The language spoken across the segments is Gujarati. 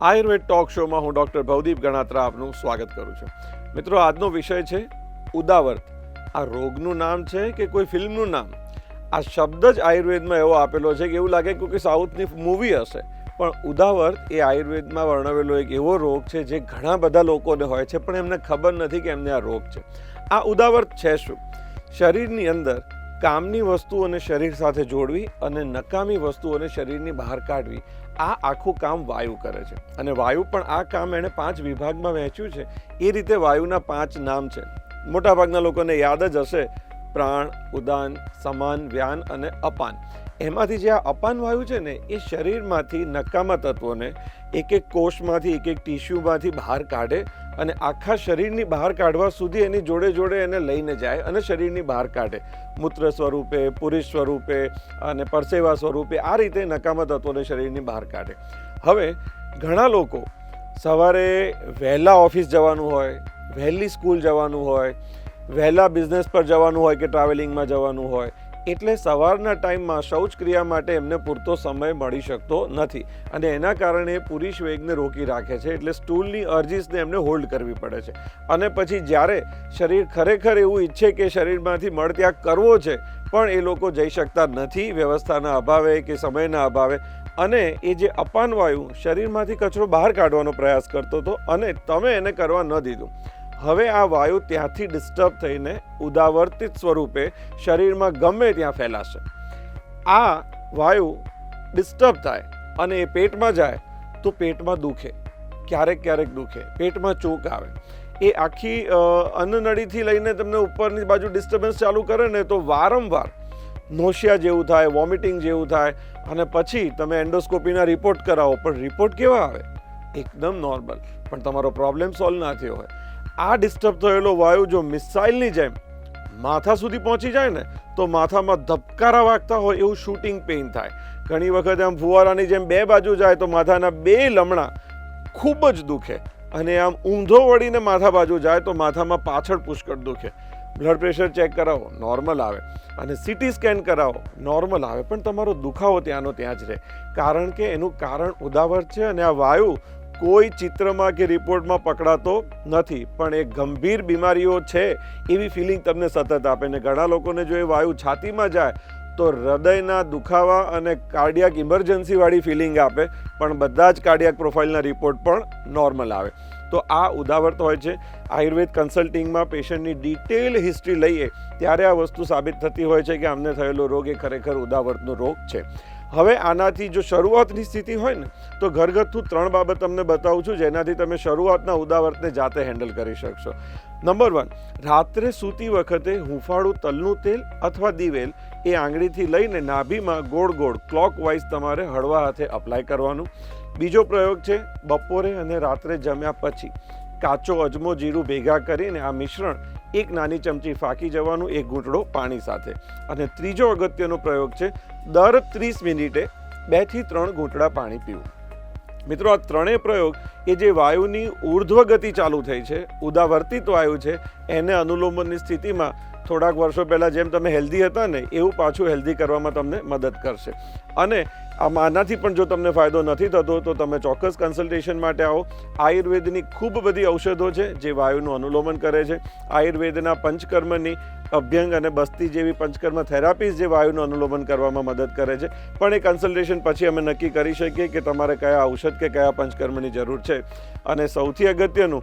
આયુર્વેદ ટોક શોમાં હું ડૉક્ટર ભવદીપ ગણાત્રા આપનું સ્વાગત કરું છું. મિત્રો, આજનો વિષય છે ઉદાવર્ત. આ રોગનું નામ છે કે કોઈ ફિલ્મનું નામ? આ શબ્દ જ આયુર્વેદમાં એવો આપેલો છે કે એવું લાગે કે સાઉથની મૂવી હશે. પણ ઉદાવર્ત એ આયુર્વેદમાં વર્ણવેલો એક એવો રોગ છે જે ઘણા બધા લોકોને હોય છે, પણ એમને ખબર નથી કે એમને આ રોગ છે. આ ઉદાવર્ત છે શું? શરીરની અંદર કામની વસ્તુઓને શરીર સાથે જોડવી અને નકામી વસ્તુઓને શરીરની બહાર કાઢવી. આ આખું કામ વાયુ કરે છે. અને વાયુ પણ આ કામ એણે પાંચ વિભાગમાં વહેંચ્યું છે. એ રીતે વાયુના પાંચ નામ છે. મોટાભાગના લોકોને યાદ જ હશે પ્રાણ ઉદાન સમાન, વ્યાન અને અપાન. એમાંથી જે આ અપાન વાયુ છે ને, એ શરીરમાંથી નકામા તત્વોને એક એક કોષમાંથી, એક એક ટિશ્યુમાંથી બહાર કાઢે અને આખા શરીરની બહાર કાઢવા સુધી એની જોડે જોડે એને લઈને જાય અને શરીરની બહાર કાઢે. મૂત્ર સ્વરૂપે, પુરુષ સ્વરૂપે અને પરસેવા સ્વરૂપે આ રીતે નકામા તત્વોને શરીરની બહાર કાઢે. હવે ઘણા લોકો સવારે વહેલા ઓફિસ જવાનું હોય, વહેલી સ્કૂલ જવાનું હોય, વહેલા બિઝનેસ પર જવાનું હોય કે ટ્રાવેલિંગમાં જવાનું હોય એટલે સવારના ટાઈમમાં શૌચ ક્રિયા માટે એમને પૂરતો સમય મળી શકતો નથી. અને એના કારણે પુરુષ વેગને રોકી રાખે છે, એટલે સ્ટૂલની અરજીસને એમને હોલ્ડ કરવી પડે છે. અને પછી જ્યારે શરીર ખરેખર એવું ઈચ્છે કે શરીરમાંથી મળત્યાગ કરવો છે, પણ એ લોકો જઈ શકતા નથી વ્યવસ્થાના અભાવે કે સમયના અભાવે. અને એ જે અપાન વાયુ શરીરમાંથી કચરો બહાર કાઢવાનો પ્રયાસ કરતો હતો અને તમે એને કરવા ન દીધું. હવે આ વાયુ ત્યાંથી ડિસ્ટર્બ થઈને ઉદાવર્તિત સ્વરૂપે શરીરમાં ગમે ત્યાં ફેલાશે. આ વાયુ ડિસ્ટર્બ થાય અને એ પેટમાં જાય તો પેટમાં દુખે, ક્યારેક ક્યારેક દુખે, પેટમાં ચોક આવે. એ આખી અન્નનળીથી લઈને તમને ઉપરની બાજુ ડિસ્ટર્બન્સ ચાલુ કરે ને તો વારંવાર નોશિયા જેવું થાય વોમિટિંગ જેવું થાય અને પછી તમે એન્ડોસ્કોપીના રિપોર્ટ કરાવો. પણ રિપોર્ટ કેવા આવે? એકદમ નોર્મલ પણ તમારો પ્રોબ્લેમ સોલ્વ ના થયો હોય. આ ડિસ્ટર્બ થયેલો વાયુ જો મિસાઇલની જેમ માથા સુધી પહોંચી જાય ને, તો માથામાં ધબકારા વાગતા હોય એવું શૂટિંગ પેઇન થાય. ઘણી વખત આમ ફુવારાની જેમ બે બાજુ જાય તો માથાના બે લમણા ખૂબ જ દુખે અને આમ ઊંધો વળીને માથા બાજુ જાય તો માથામાં પાછળ પુષ્કળ દુખે. બ્લડ પ્રેશર ચેક કરાવો નોર્મલ આવે. અને સીટી સ્કેન કરાવો નોર્મલ આવે. પણ તમારો દુખાવો ત્યાંનો ત્યાં જ રહે. કારણ કે એનું કારણ ઉદાવર છે અને આ વાયુ કોઈ ચિત્રમાં કે રિપોર્ટમાં પકડાતો નથી, પણ એ ગંભીર બીમારીઓ છે એવી ફિલિંગ તમને સતત આપે ને ઘણા લોકોને જો એ વાયુ છાતીમાં જાય, તો હૃદયના દુખાવા અને કાર્ડિયાક ઇમરજન્સીવાળી ફિલિંગ આપે, પણ બધા જ કાર્ડિયાક પ્રોફાઇલના રિપોર્ટ પણ નોર્મલ આવે. તો આ ઉદાવર્ત હોય છે. આયુર્વેદ કન્સલ્ટિંગમાં પેશન્ટની ડિટેલ હિસ્ટ્રી લઈએ, ત્યારે આ વસ્તુ સાબિત થતી હોય છે કે અમને થયેલો રોગ એ ખરેખર ઉદાવર્તનો રોગ છે. હવે આનાથી જો શરૂઆતની સ્થિતિ હોય ને, તો ઘરગથ્થુ ત્રણ બાબત તમને બતાવું છું, જેનાથી તમે શરૂઆતના ઉદાવર્તને જાતે હેન્ડલ કરી શકશો. નંબર વન રાત્રે સૂતી વખતે હુંફાળું તલનું તેલ અથવા દિવેલ એ આંગળીથી લઈને નાભીમાં ગોળ ગોળ ક્લોક વાઇઝ તમારે હળવા હાથે અપ્લાય કરવાનું. બીજો પ્રયોગ છે, બપોરે અને રાત્રે જમ્યા પછી કાચો અજમો જીરું ભેગા કરીને આ મિશ્રણ એક નાની ચમચી ફાંકી જવાનું, એક ઘૂંટડો પાણી સાથે. અને ત્રીજો અગત્યનો પ્રયોગ છે, દર ત્રીસ મિનિટે બેથી ત્રણ ઘૂંટડા પાણી પીવું. મિત્રો, આ ત્રણેય પ્રયોગ એ જે વાયુની ઉર્ધ્વ ગતિ ચાલુ થઈ છે, ઉદાવર્તિત વાયુ છે, એને અનુલોમનની સ્થિતિમાં થોડાક વર્ષો પહેલાં જેમ તમે હેલ્ધી હતા ને, એવું પાછું હેલ્ધી કરવામાં તમને મદદ કરશે. અને આમ આનાથી પણ જો તમને ફાયદો નથી થતો, તો તમે ચોક્કસ કન્સલ્ટેશન માટે આવો. આયુર્વેદની ખૂબ બધી ઔષધો છે, જે વાયુનું અનુલોમન કરે છે. આયુર્વેદના પંચકર્મની અભ્યંગ અને બસ્તી જેવી પંચકર્મ થેરાપીઝ જે વાયુનું અનુલોમન કરવામાં મદદ કરે છે. પણ એ કન્સલ્ટેશન પછી અમે નક્કી કરી શકીએ કે તમારે કયા ઔષધ કે કયા પંચકર્મની જરૂર છે. અને સૌથી અગત્યનું,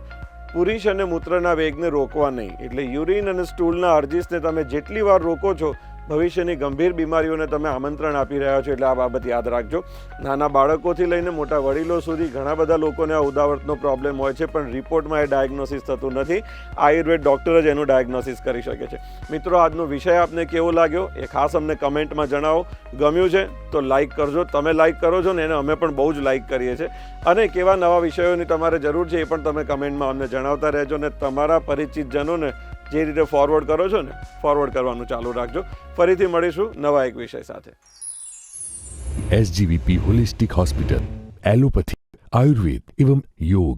પુરુષ અને મૂત્રના વેગને રોકવા નહીં. એટલે યુરિન અને સ્ટૂલના અરજીસને તમે જેટલી વાર રોકો છો ભવિષ્યની ગંભીર બીમારીઓને તમે આમંત્રણ આપી રહ્યા છો એટલે આ બાબત યાદ રાખજો. નાના બાળકોથી લઈને મોટા વડીલો સુધી ઘણા બધા લોકોને આ ઉદાવર્તનો પ્રોબ્લેમ હોય છે, પણ રિપોર્ટમાં એ ડાયગ્નોસિસ થતું નથી. આયુર્વેદ ડૉક્ટર જ એનું ડાયગ્નોસિસ કરી શકે છે. મિત્રો, આજનો વિષય આપને કેવો લાગ્યો એ ખાસ અમને કમેન્ટમાં જણાવો. ગમ્યું છે તો લાઈક કરજો. તમે લાઈક કરો છો ને એને અમે પણ બહુ જ લાઈક કરીએ છીએ. અને કેવા નવા વિષયોની તમારે જરૂર છે એ પણ તમે કમેન્ટમાં અમને જણાવતા રહેજો ને તમારા પરિચિત જનોને જે રીતે ફોરવર્ડ કરો છો ને ફોરવર્ડ કરવાનું ચાલુ રાખજો. ફરીથી મળીશું નવા એક વિષય સાથે. SGVP holistic hospital allopathy Ayurveda એવં યોગ